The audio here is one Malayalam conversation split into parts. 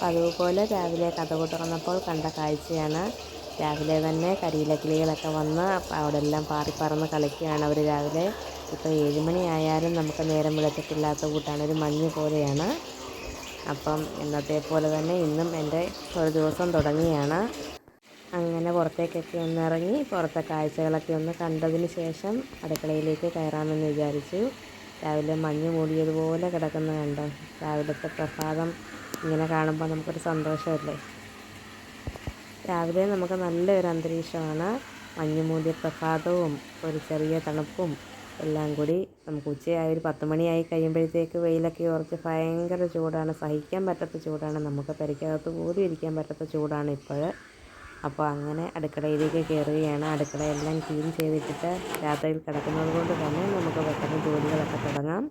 അതുപോലെ രാവിലെ കഥ തുറന്നപ്പോൾ കണ്ട കാഴ്ചയാണ്. രാവിലെ തന്നെ കരിയില കിളികളൊക്കെ വന്ന് അവിടെ എല്ലാം പാറിപ്പറന്ന് കളിക്കുകയാണ് അവർ രാവിലെ. ഇപ്പോൾ ഏഴുമണി ആയാലും നമുക്ക് നേരം വിളിച്ചിട്ടില്ലാത്ത കൂട്ടാണ് ഒരു മഞ്ഞ് പോലെയാണ്. അപ്പം ഇന്നത്തെ പോലെ തന്നെ ഇന്നും എന്റെ ഒരു ദിവസം തുടങ്ങിയാണ്. അങ്ങനെ പുറത്തേക്കൊക്കെ ഒന്ന് ഇറങ്ങി പുറത്തെ കാഴ്ചകളൊക്കെ ഒന്ന് കണ്ടതിന് ശേഷം അടുക്കളയിലേക്ക് കയറാമെന്ന് വിചാരിച്ചു. രാവിലെ മഞ്ഞ് മൂടിയതുപോലെ കിടക്കുന്ന കണ്ടോ? രാവിലത്തെ പ്രഭാതം ഇങ്ങനെ കാണുമ്പോൾ നമുക്കൊരു സന്തോഷമല്ലേ? രാവിലെ നമുക്ക് നല്ലൊരു അന്തരീക്ഷമാണ്. മഞ്ഞ് മൂടിയ പ്രഭാതവും ഒരു ചെറിയ തണുപ്പും എല്ലാം കൂടി നമുക്ക് ഉച്ചയായ ഒരു പത്ത് മണിയായി കഴിയുമ്പോഴത്തേക്ക് വെയിലൊക്കെ ഉറച്ച് ഭയങ്കര ചൂടാണ്. സഹിക്കാൻ പറ്റാത്ത ചൂടാണ്. നമുക്ക് പരിക്കകത്ത് പോലും ഇരിക്കാൻ പറ്റാത്ത ചൂടാണ് ഇപ്പോൾ അപ്പോൾ അങ്ങനെ അടുക്കളയിലേക്ക് കയറുകയാണ്. അടുക്കളയെല്ലാം ക്ലീൻ ചെയ്തിട്ടിട്ട് രാത്രിയിൽ കിടക്കുന്നത് കൊണ്ട് തന്നെ നമുക്ക് പെട്ടെന്ന് ജോലികളൊക്കെ തുടങ്ങാം.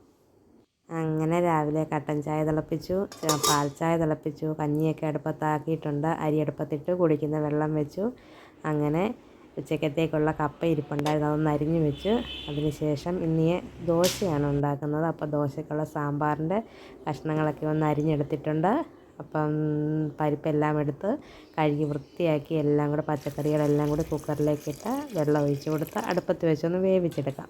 അങ്ങനെ രാവിലെ കട്ടൻ ചായ തിളപ്പിച്ചു പാൽ ചായ തിളപ്പിച്ചു കഞ്ഞിയൊക്കെ അടുപ്പത്താക്കിയിട്ടുണ്ട് അരി അടുപ്പത്തിട്ട് കുടിക്കുന്ന വെള്ളം വെച്ചു. അങ്ങനെ ഉച്ചക്കത്തേക്കുള്ള കപ്പ ഇരിപ്പുണ്ടായിരുന്നു അതൊന്ന് അരിഞ്ഞു വെച്ചു. അതിനുശേഷം ഇന്നിയെ ദോശയാണ് ഉണ്ടാക്കുന്നത്. അപ്പോൾ ദോശയ്ക്കുള്ള സാമ്പാറിന്റെ കഷ്ണങ്ങളൊക്കെ ഒന്ന് അരിഞ്ഞെടുത്തിട്ടുണ്ട്. അപ്പം പരിപ്പെല്ലാം എടുത്ത് കഴുകി വൃത്തിയാക്കി എല്ലാം കൂടെ പച്ചക്കറികളെല്ലാം കൂടി കുക്കറിലേക്കിട്ട് വെള്ളം ഒഴിച്ച് കൊടുത്ത് അടുപ്പത്ത് വെച്ചൊന്ന് വേവിച്ചെടുക്കാം.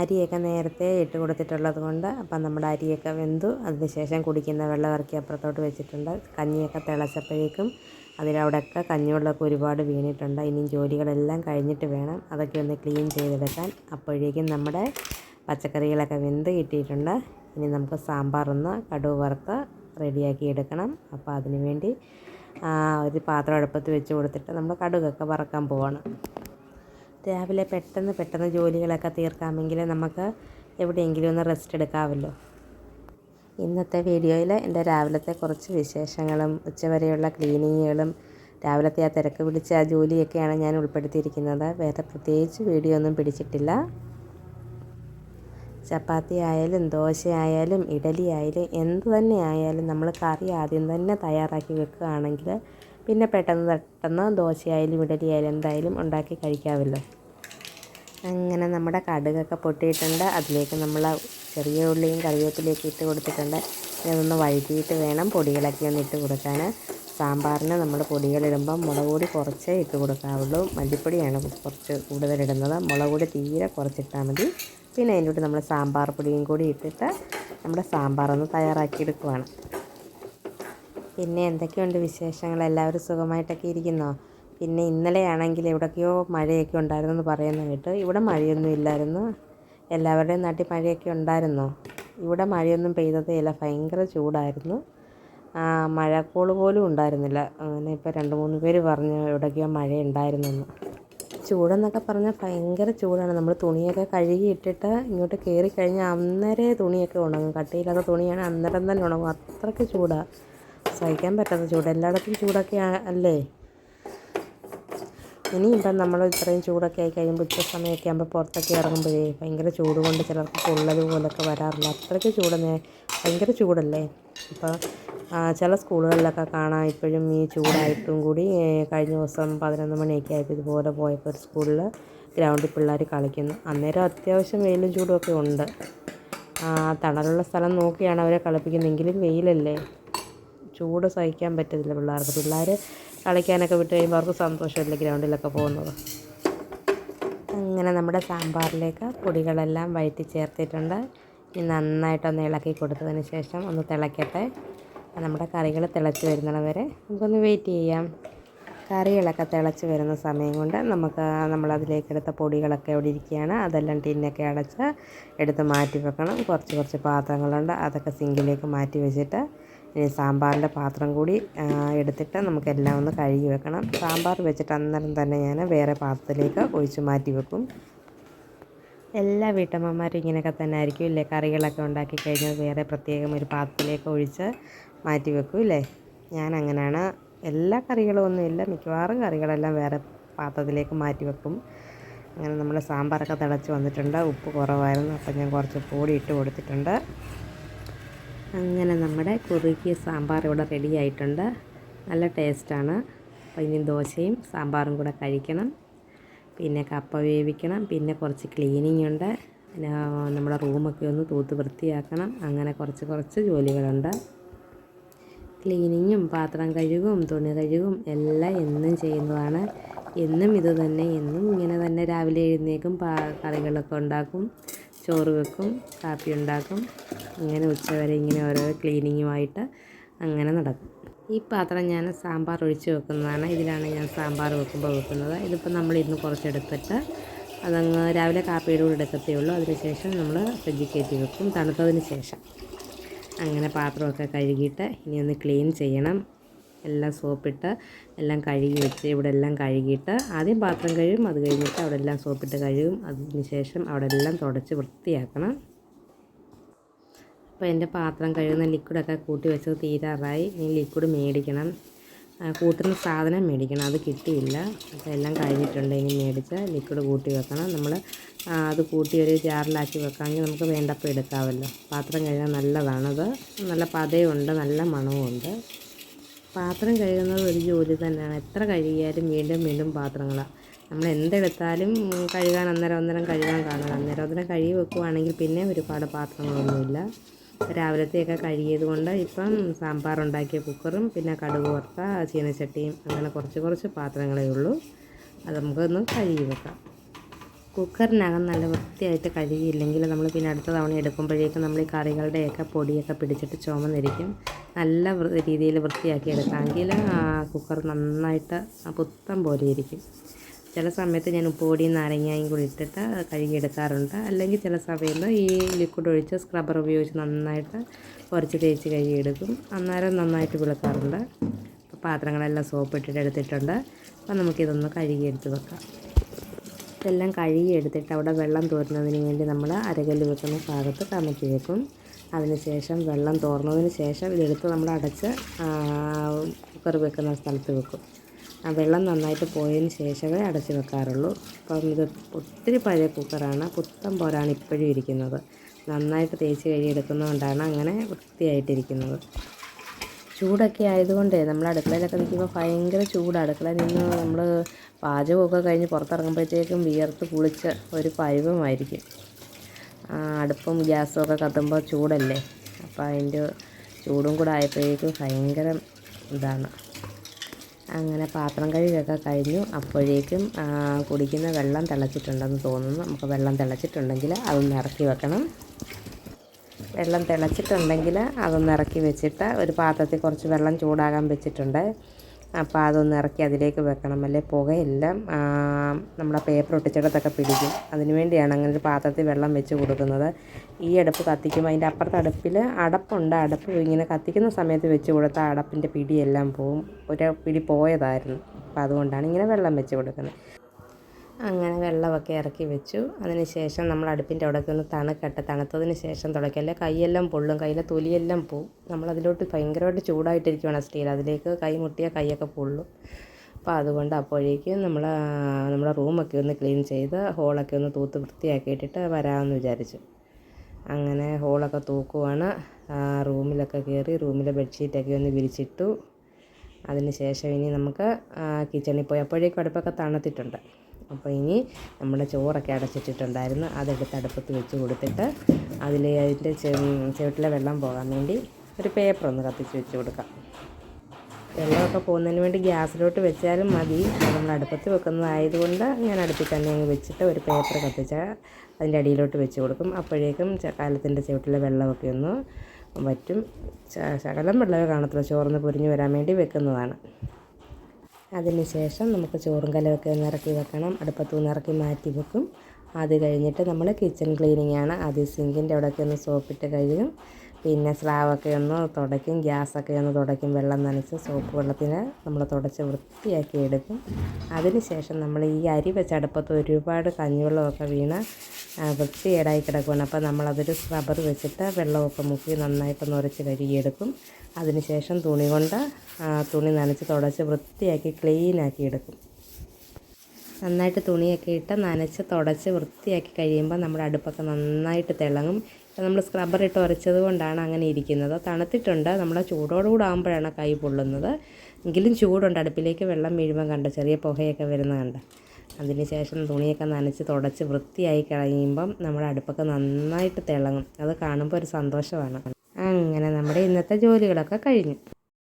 അരിയൊക്കെ നേരത്തെ ഇട്ട് കൊടുത്തിട്ടുള്ളത് കൊണ്ട് അപ്പം നമ്മുടെ അരിയൊക്കെ വെന്തു. അതിനുശേഷം കുടിക്കുന്ന വെള്ളം ഇറക്കി അപ്പുറത്തോട്ട് വെച്ചിട്ടുണ്ട്. കഞ്ഞിയൊക്കെ തിളച്ചപ്പോഴേക്കും അതിലവിടെയൊക്കെ കഞ്ഞിവെള്ളമൊക്കെ ഒരുപാട് വീണിട്ടുണ്ട്. ഇനിയും ജോലികളെല്ലാം കഴിഞ്ഞിട്ട് വേണം അതൊക്കെ ഒന്ന് ക്ലീൻ ചെയ്തെടുക്കാൻ. അപ്പോഴേക്കും നമ്മുടെ പച്ചക്കറികളൊക്കെ വെന്ത് കിട്ടിയിട്ടുണ്ട്. ഇനി നമുക്ക് സാമ്പാറൊന്ന് കടുവ് വറുത്ത് റെഡിയാക്കി എടുക്കണം. അപ്പോൾ അതിനുവേണ്ടി ഒരു പാത്രം അടുപ്പത്ത് വെച്ച് കൊടുത്തിട്ട് നമ്മൾ കടുകൊക്കെ വറക്കാൻ പോവാണ്. രാവിലെ പെട്ടെന്ന് പെട്ടെന്ന് ജോലികളൊക്കെ തീർക്കാമെങ്കിൽ നമുക്ക് എവിടെയെങ്കിലും ഒന്ന് റെസ്റ്റ് എടുക്കാമല്ലോ. ഇന്നത്തെ വീഡിയോയിൽ എന്റെ രാവിലത്തെ കുറച്ച് വിശേഷങ്ങളും ഉച്ചവരെയുള്ള ക്ലീനിങ്ങുകളും രാവിലത്തെ ആ തിരക്ക് പിടിച്ച ആ ജോലിയൊക്കെയാണ് ഞാൻ ഉൾപ്പെടുത്തിയിരിക്കുന്നത്. വേറെ പ്രത്യേകിച്ച് വീഡിയോ ഒന്നും പിടിച്ചിട്ടില്ല. ചപ്പാത്തി ആയാലും ദോശ ആയാലും ഇഡലി ആയാലും എന്ത് തന്നെ ആയാലും നമ്മൾ കറി ആദ്യം തന്നെ തയ്യാറാക്കി വെക്കുകയാണെങ്കിൽ പിന്നെ പെട്ടെന്ന് പെട്ടെന്ന് ദോശയായാലും ഇഡലി ആയാലും എന്തായാലും ഉണ്ടാക്കി കഴിക്കാമല്ലോ. അങ്ങനെ നമ്മുടെ കടുകൊക്കെ പൊട്ടിയിട്ടുണ്ട്. അതിലേക്ക് നമ്മൾ ചെറിയ ഉള്ളിയും കറിവേപ്പിലയൊക്കെ ഇട്ട് കൊടുത്തിട്ടുണ്ട്. ഇതൊന്ന് വഴറ്റിയിട്ട് വേണം പൊടികളൊക്കെ ഒന്ന് ഇട്ട് കൊടുക്കാൻ സാമ്പാറിന് നമ്മൾ പൊടികളിടുമ്പം മുളക് പൊടി കുറച്ചേ ഇട്ട് കൊടുക്കാവുള്ളൂ. മല്ലിപ്പൊടിയാണ് കുറച്ച് കൂടുതലിടുന്നത് മുളക് പൊടി തീരെ കുറച്ചിട്ടാൽ മതി. പിന്നെ അതിന്റെ നമ്മൾ സാമ്പാർ പൊടിയും കൂടി ഇട്ടിട്ട് നമ്മുടെ സാമ്പാർ ഒന്ന് തയ്യാറാക്കിയെടുക്കുവാണ് പിന്നെ എന്തൊക്കെയുണ്ട് വിശേഷങ്ങൾ? എല്ലാവരും സുഖമായിട്ടൊക്കെ ഇരിക്കുന്നോ? പിന്നെ ഇന്നലെയാണെങ്കിൽ എവിടെയൊക്കെയോ മഴയൊക്കെ ഉണ്ടായിരുന്നു എന്ന് പറയുന്ന കേട്ട് ഇവിടെ മഴയൊന്നും ഇല്ലായിരുന്നു. എല്ലാവരുടെയും നാട്ടിൽ മഴയൊക്കെ ഉണ്ടായിരുന്നോ? ഇവിടെ മഴയൊന്നും പെയ്തതേ ഇല്ല ഭയങ്കര ചൂടായിരുന്നു. ആ, മഴക്കോൾ പോലും ഉണ്ടായിരുന്നില്ല. അങ്ങനെ ഇപ്പോൾ രണ്ട് മൂന്ന് പേര് പറഞ്ഞു എവിടെയൊക്കെയോ മഴ ഉണ്ടായിരുന്നെന്ന് ചൂടെന്നൊക്കെ പറഞ്ഞാൽ ഭയങ്കര ചൂടാണ്. നമ്മൾ തുണിയൊക്കെ കഴുകി ഇട്ടിട്ട് ഇങ്ങോട്ട് കയറി കഴിഞ്ഞാൽ അന്നേരേ തുണിയൊക്കെ ഉണങ്ങും. കട്ടിയില്ലാത്ത തുണിയാണ് അന്നേരം തന്നെ ഉണങ്ങും. അത്രയ്ക്ക് ചൂടാണ് സഹിക്കാൻ പറ്റാത്ത ചൂട്. എല്ലായിടത്തും ചൂടൊക്കെ അല്ലേ? ഇനിയിപ്പം നമ്മൾ ഇത്രയും ചൂടൊക്കെ ആയി കഴിയുമ്പോൾ ഉച്ച സമയമൊക്കെ ആകുമ്പോൾ പുറത്തൊക്കെ ഇറങ്ങുമ്പോഴേ ഭയങ്കര ചൂട് കൊണ്ട് ചിലർക്ക് പൊള്ളത് പോലൊക്കെ വരാറില്ല. അത്രയ്ക്ക് ചൂട് ഭയങ്കര ചൂടല്ലേ? അപ്പോൾ ചില സ്കൂളുകളിലൊക്കെ കാണാം ഇപ്പോഴും ഈ ചൂടായിട്ടും കൂടി കഴിഞ്ഞ ദിവസം പതിനൊന്ന് മണിയൊക്കെ ആയപ്പോൾ ഇതുപോലെ പോയപ്പോൾ ഒരു സ്കൂളിൽ ഗ്രൗണ്ടിൽ പിള്ളേർ കളിക്കുന്നു. അന്നേരം അത്യാവശ്യം വെയിലും ചൂടും ഒക്കെ ഉണ്ട്. തണലുള്ള സ്ഥലം നോക്കിയാണ് അവരെ കളിപ്പിക്കുന്നതെങ്കിലും വെയിലല്ലേ? ചൂട് സഹിക്കാൻ പറ്റത്തില്ല പിള്ളേർക്ക്. പിള്ളേർ കളിക്കാനൊക്കെ വിട്ട് കഴിയുമ്പോൾ അവർക്ക് സന്തോഷമല്ലേ ഗ്രൗണ്ടിലൊക്കെ പോകുന്നത്? അങ്ങനെ നമ്മുടെ സാമ്പാറിലേക്ക് പൊടികളെല്ലാം വഴറ്റി ചേർത്തിട്ടുണ്ട്. ഇനി നന്നായിട്ടൊന്ന് ഇളക്കി കൊടുത്തതിന് ശേഷം ഒന്ന് തിളയ്ക്കട്ടെ നമ്മുടെ കറികൾ തിളച്ച് വരുന്നത് വരെ നമുക്കൊന്ന് വെയിറ്റ് ചെയ്യാം. കറികളൊക്കെ തിളച്ച് വരുന്ന സമയം കൊണ്ട് നമുക്ക് നമ്മളതിലേക്ക് എടുത്ത പൊടികളൊക്കെ ഇവിടെ ഇരിക്കുകയാണ്. അതെല്ലാം ടിന്നൊക്കെ അടച്ച് എടുത്ത് മാറ്റി വെക്കണം. കുറച്ച് കുറച്ച് പാത്രങ്ങളുണ്ട്. അതൊക്കെ സിങ്കിലേക്ക് മാറ്റി വെച്ചിട്ട് ഇനി സാമ്പാറിന്റെ പാത്രം കൂടി എടുത്തിട്ട് നമുക്കെല്ലാം ഒന്ന് കഴുകി വെക്കണം. സാമ്പാർ വെച്ചിട്ട് അന്നേരം തന്നെ ഞാൻ വേറെ പാത്രത്തിലേക്ക് ഒഴിച്ച് മാറ്റി വെക്കും. എല്ലാ വീട്ടമ്മമാരും ഇങ്ങനെയൊക്കെ തന്നെ ആയിരിക്കും ഇല്ലേ? കറികളൊക്കെ ഉണ്ടാക്കി കഴിഞ്ഞാൽ വേറെ പ്രത്യേകം ഒരു പാത്രത്തിലേക്ക് ഒഴിച്ച് മാറ്റി വെക്കും ഇല്ലേ? ഞാൻ അങ്ങനെയാണ് എല്ലാ കറികളും ഒന്നുമില്ല മിക്കവാറും കറികളെല്ലാം വേറെ പാത്രത്തിലേക്ക് മാറ്റി വെക്കും. അങ്ങനെ നമ്മുടെ സാമ്പാറൊക്കെ തിളച്ച് വന്നിട്ടുണ്ട്. ഉപ്പ് കുറവായിരുന്നു. അപ്പം ഞാൻ കുറച്ച് പൊടി ഇട്ട് കൊടുത്തിട്ടുണ്ട്. അങ്ങനെ നമ്മുടെ കുറുക്കിയ സാമ്പാർ ഇവിടെ റെഡി ആയിട്ടുണ്ട്. നല്ല ടേസ്റ്റാണ് അപ്പോൾ ഇനി ദോശയും സാമ്പാറും കൂടെ കഴിക്കണം. പിന്നെ കപ്പ വേവിക്കണം. പിന്നെ കുറച്ച് ക്ലീനിങ് ഉണ്ട്. പിന്നെ നമ്മുടെ റൂമൊക്കെ ഒന്ന് തൂത്ത് വൃത്തിയാക്കണം. അങ്ങനെ കുറച്ച് കുറച്ച് ജോലികളുണ്ട്. ക്ലീനിങ്ങും പാത്രം കഴുകും തുണി കഴുകും എല്ലാം എന്നും ചെയ്യുന്നതാണ്. എന്നും ഇത് തന്നെ എന്നും ഇങ്ങനെ തന്നെ രാവിലെ എഴുന്നേക്കും കറികളൊക്കെ ഉണ്ടാക്കും. ചോറ് വെക്കും കാപ്പി ഉണ്ടാക്കും ഇങ്ങനെ ഉച്ചവരെ ഇങ്ങനെ ഓരോ ക്ലീനിങ്ങുമായിട്ട് അങ്ങനെ നടക്കും. ഈ പാത്രം ഞാൻ സാമ്പാർ ഒഴിച്ച് വെക്കുന്നതാണ്. ഇതിലാണ് ഞാൻ സാമ്പാർ വെക്കുമ്പോൾ വെക്കുന്നത്. ഇതിപ്പോൾ നമ്മൾ ഇന്ന് കുറച്ചെടുത്തിട്ട് അതങ്ങ് രാവിലെ കാപ്പിയുടെ കൂടെ എടുക്കത്തേ ഉള്ളൂ. അതിനുശേഷം നമ്മൾ ഫ്രിഡ്ജിൽ കയറ്റി വെക്കും. തണുത്തതിന് ശേഷം. അങ്ങനെ പാത്രമൊക്കെ കഴുകിയിട്ട് ഇനി ഒന്ന് ക്ലീൻ ചെയ്യണം. എല്ലാം സോപ്പിട്ട് എല്ലാം കഴുകി വെച്ച് ഇവിടെ എല്ലാം കഴുകിയിട്ട് ആദ്യം പാത്രം കഴുകും. അത് കഴിഞ്ഞിട്ട് അവിടെ എല്ലാം സോപ്പിട്ട് കഴുകും. അതിന് ശേഷം അവിടെ എല്ലാം തുടച്ച് വൃത്തിയാക്കണം. അപ്പോൾ എന്റെ പാത്രം കഴുകുന്ന ലിക്വിഡൊക്കെ കൂട്ടി വെച്ചത് തീരാറായി. ഇനി ലിക്വിഡ് മേടിക്കണം. കൂട്ടുന്ന സാധനം മേടിക്കണം. അത് കിട്ടിയില്ല. അപ്പോൾ എല്ലാം കഴിഞ്ഞിട്ടുണ്ട്. ഇനി മേടിച്ച് ലിക്വിഡ് കൂട്ടി വെക്കണം. നമ്മൾ അത് കൂട്ടി ഒരു ജാറിലാക്കി വെക്കാമെങ്കിൽ നമുക്ക് വേണ്ടപ്പോൾ എടുക്കാമല്ലോ. പാത്രം കഴുകാൻ നല്ലതാണത്. നല്ല പതയുണ്ട്. നല്ല മണവുമുണ്ട്. പാത്രം കഴുകുന്നത് ഒരു ജോലി തന്നെയാണ്. എത്ര കഴുകിയാലും വീണ്ടും വീണ്ടും പാത്രങ്ങളാണ് നമ്മൾ എന്തെടുത്താലും കഴുകാൻ അന്നേരം അന്നേരം കഴുകാൻ കാണുക അന്നേരം അന്നേരം കഴുകി വെക്കുവാണെങ്കിൽ പിന്നെ ഒരുപാട് പാത്രങ്ങളൊന്നുമില്ല. രാവിലത്തെയൊക്കെ കഴുകിയത് കൊണ്ട് ഇപ്പം സാമ്പാർ ഉണ്ടാക്കിയ കുക്കറും പിന്നെ കടുക് വറുത്ത ചീനച്ചട്ടിയും അങ്ങനെ കുറച്ച് കുറച്ച് പാത്രങ്ങളേ ഉള്ളൂ. അത് നമുക്കൊന്ന് കഴുകി വെക്കാം. കുക്കറിനകം നല്ല വൃത്തിയായിട്ട് കഴുകിയില്ലെങ്കിൽ നമ്മൾ പിന്നെ അടുത്ത തവണ എടുക്കുമ്പോഴേക്കും നമ്മൾ ഈ കറികളുടെയൊക്കെ പൊടിയൊക്കെ പിടിച്ചിട്ട് ചുമന്നിരിക്കും. നല്ല രീതിയിൽ വൃത്തിയാക്കി എടുക്കാമെങ്കിൽ കുക്കർ നന്നായിട്ട് പുത്തം പോലെ ഇരിക്കും. ചില സമയത്ത് ഞാൻ ഉപ്പുപൊടിയും നാരങ്ങയും കൂടി ഇട്ടിട്ട് കഴുകിയെടുക്കാറുണ്ട്. അല്ലെങ്കിൽ ചില സമയത്ത് ഈ ലിക്വിഡ് ഒഴിച്ച് സ്ക്രബ്ബർ ഉപയോഗിച്ച് നന്നായിട്ട് കുറച്ച് തേച്ച് കഴുകിയെടുക്കും. അന്നേരം നന്നായിട്ട് വിളക്കാറുണ്ട്. അപ്പോൾ പാത്രങ്ങളെല്ലാം സോപ്പ് ഇട്ടിട്ട് എടുത്തിട്ടുണ്ട്. അപ്പോൾ നമുക്കിതൊന്ന് കഴുകിയെടുത്ത് വെക്കാം. ഇതെല്ലാം കഴുകിയെടുത്തിട്ട് അവിടെ വെള്ളം തോരുന്നതിന് വേണ്ടി നമ്മൾ അരകല്ല് വെക്കുന്ന ഭാഗത്ത് കമക്കി വെക്കും. അതിനുശേഷം വെള്ളം തോർന്നതിന് ശേഷം ഇതെടുത്ത് നമ്മൾ അടച്ച് കുക്കർ വെക്കുന്ന സ്ഥലത്ത് വെക്കും. ആ വെള്ളം നന്നായിട്ട് പോയതിന് ശേഷമേ അടച്ച് വെക്കാറുള്ളൂ. അപ്പം ഇത് ഒത്തിരി പഴയ കുക്കറാണ്. പുത്തം പോലാണ് ഇപ്പോഴും ഇരിക്കുന്നത്. നന്നായിട്ട് തേച്ച് കഴുകിയെടുക്കുന്നതുകൊണ്ടാണ് അങ്ങനെ വൃത്തിയായിട്ടിരിക്കുന്നത് ചൂടൊക്കെ ആയതുകൊണ്ടേ നമ്മൾ അടുക്കളയിലൊക്കെ നിൽക്കുമ്പോൾ ഭയങ്കര ചൂട്. അടുക്കളയിൽ നിന്ന് നമ്മൾ പാചകമൊക്കെ കഴിഞ്ഞ് പുറത്തിറങ്ങുമ്പോഴത്തേക്കും വിയർത്ത് കുളിച്ച് ഒരു പരുവമായിരിക്കും. അടുപ്പും ഗ്യാസും ഒക്കെ കത്തുമ്പോൾ ചൂടല്ലേ? അപ്പോൾ അതിന്റെ ചൂടും കൂടെ ആയപ്പോഴേക്കും ഭയങ്കര ഇതാണ്. അങ്ങനെ പാത്രം കഴുകൊക്കെ കഴിഞ്ഞു. അപ്പോഴേക്കും കുടിക്കുന്ന വെള്ളം തിളച്ചിട്ടുണ്ടെന്ന് തോന്നുന്നു. നമുക്ക് വെള്ളം തിളച്ചിട്ടുണ്ടെങ്കിൽ അതൊന്ന് ഇറക്കി വെക്കണം. വെള്ളം തിളച്ചിട്ടുണ്ടെങ്കിൽ അതൊന്ന് ഇറക്കി വെച്ചിട്ട് ഒരു പാത്രത്തിൽ കുറച്ച് വെള്ളം ചൂടാകാൻ വെച്ചിട്ടുണ്ട്. അപ്പോൾ അതൊന്ന് ഇറക്കി അതിലേക്ക് വെക്കണം. അല്ലെ? പുകയെല്ലാം നമ്മുടെ പേപ്പർ ഒട്ടിച്ചിടത്തൊക്കെ പിടിക്കും. അതിന് വേണ്ടിയാണ് അങ്ങനെ ഒരു പാത്രത്തിൽ വെള്ളം വെച്ച് കൊടുക്കുന്നത്. ഈ അടുപ്പ് കത്തിക്കുമ്പോൾ അതിന്റെ അപ്പുറത്തെ അടുപ്പിൽ അടപ്പുണ്ട്. അടപ്പ് ഇങ്ങനെ കത്തിക്കുന്ന സമയത്ത് വെച്ച് കൊടുത്താൽ അടപ്പിന്റെ പിടിയെല്ലാം പോവും. ഒരു പിടി പോയതായിരുന്നു. അപ്പോൾ അതുകൊണ്ടാണ് ഇങ്ങനെ വെള്ളം വെച്ച് കൊടുക്കുന്നത്. അങ്ങനെ വെള്ളമൊക്കെ ഇറക്കി വെച്ചു. അതിന് ശേഷം നമ്മൾ അടുപ്പിന്റെ അവിടെയൊക്കെ ഒന്ന് തണുക്കട്ടെ. തണുത്തതിന് ശേഷം തുടക്കല്ല കൈയെല്ലാം പൊള്ളും. കയ്യിലെ തൊലിയെല്ലാം പോവും. നമ്മളതിലോട്ട് ഭയങ്കരമായിട്ട് ചൂടായിട്ടിരിക്കുവാണ് സ്റ്റീൽ. അതിലേക്ക് കൈ മുട്ടിയ കൈയൊക്കെ പൊള്ളും. അപ്പോൾ അതുകൊണ്ട് അപ്പോഴേക്കും നമ്മൾ നമ്മുടെ റൂമൊക്കെ ഒന്ന് ക്ലീൻ ചെയ്ത് ഹോളൊക്കെ ഒന്ന് തൂത്ത് വൃത്തിയാക്കിയിട്ടിട്ട് വരാമെന്ന് വിചാരിച്ചു. അങ്ങനെ ഹോളൊക്കെ തൂക്കുവാണ്. റൂമിലൊക്കെ കയറി റൂമിലെ ബെഡ്ഷീറ്റൊക്കെ ഒന്ന് വിരിച്ചിട്ടു. അതിന് ശേഷം ഇനി നമുക്ക് കിച്ചണിൽ പോയി. അപ്പോഴേക്കും അടുപ്പൊക്കെ തണുത്തിട്ടുണ്ട്. അപ്പോൾ ഇനി നമ്മുടെ ചോറൊക്കെ അടച്ചിട്ടിട്ടുണ്ടായിരുന്നു. അതെടുത്ത് അടുപ്പത്ത് വെച്ച് കൊടുത്തിട്ട് അതിൽ അതിന്റെ ചുവട്ടിലെ വെള്ളം പോകാൻ വേണ്ടി ഒരു പേപ്പർ ഒന്ന് കത്തിച്ച് വെച്ച് കൊടുക്കാം. വെള്ളമൊക്കെ പോകുന്നതിന് വേണ്ടി ഗ്യാസിലോട്ട് വെച്ചാലും മതി. നമ്മൾ അടുപ്പത്ത് വെക്കുന്നതായതുകൊണ്ട് ഞാൻ അടുപ്പിൽ തന്നെ അങ്ങ് വെച്ചിട്ട് ഒരു പേപ്പർ കത്തിച്ചാൽ അതിന്റെ അടിയിലോട്ട് വെച്ച് കൊടുക്കും. അപ്പോഴേക്കും കാലത്തിന്റെ ചുവട്ടിലെ വെള്ളമൊക്കെ ഒന്ന് പറ്റും ശകലം വെള്ളമേ കാണത്തുള്ളൂ. ചോർന്ന് പൊരിഞ്ഞ് വരാൻ വേണ്ടി വെക്കുന്നതാണ്. അതിന് ശേഷം നമുക്ക് ചോറും കലമൊക്കെ ഒന്ന് ഇറക്കി വെക്കണം. അടുപ്പത്ത് നിന്ന് ഇറക്കി മാറ്റി വെക്കും. അത് കഴിഞ്ഞിട്ട് നമ്മൾ കിച്ചൺ ക്ലീനിങ് ആണ്. ആദ്യം സിങ്കിന്റെ അവിടെയൊക്കെ ഒന്ന് സോപ്പിട്ട് കഴുകും. പിന്നെ സ്ലാവൊക്കെ ഒന്ന് തുടയ്ക്കും ഗ്യാസൊക്കെ ഒന്ന് തുടയ്ക്കും വെള്ളം നനച്ച് സോപ്പ് വെള്ളത്തിന് നമ്മൾ തുടച്ച് വൃത്തിയാക്കി എടുക്കും. അതിന് ശേഷം നമ്മൾ ഈ അരി വെച്ച അടുപ്പത്ത് ഒരുപാട് കഞ്ഞിവെള്ളമൊക്കെ വീണ് വൃത്തികേടായി കിടക്കുകയാണ് അപ്പോൾ നമ്മളതൊരു സ്ക്രബർ വെച്ചിട്ട് വെള്ളമൊക്കെ മുക്കി നന്നായിട്ട് നുരച്ച് കഴുകിയെടുക്കും. അതിന് ശേഷം തുണി കൊണ്ട് തുണി നനച്ച് തുടച്ച് വൃത്തിയാക്കി ക്ലീനാക്കി എടുക്കും. നന്നായിട്ട് തുണിയൊക്കെ ഇട്ട് നനച്ച് തുടച്ച് വൃത്തിയാക്കി കഴിയുമ്പോൾ നമ്മുടെ അടുപ്പൊക്കെ നന്നായിട്ട് തിളങ്ങും. നമ്മൾ സ്ക്രബ്ബർ ഇട്ട് ഉരച്ചത് കൊണ്ടാണ് അങ്ങനെ ഇരിക്കുന്നത്. തണുത്തിട്ടുണ്ട്. നമ്മൾ ചൂടോടുകൂടെ ആകുമ്പോഴാണ് കൈ പൊള്ളുന്നത്. എങ്കിലും ചൂടുണ്ട്. അടുപ്പിലേക്ക് വെള്ളം വീഴുമ്പോൾ കണ്ട? ചെറിയ പുകയൊക്കെ വരുന്ന കണ്ട? അതിന് ശേഷം തുണിയൊക്കെ നനച്ച് തുടച്ച് വൃത്തിയായി കഴിയുമ്പം നമ്മുടെ അടുപ്പൊക്കെ നന്നായിട്ട് തിളങ്ങും. അത് കാണുമ്പോൾ ഒരു സന്തോഷമാണ്. അങ്ങനെ നമ്മുടെ ഇന്നത്തെ ജോലികളൊക്കെ കഴിഞ്ഞു.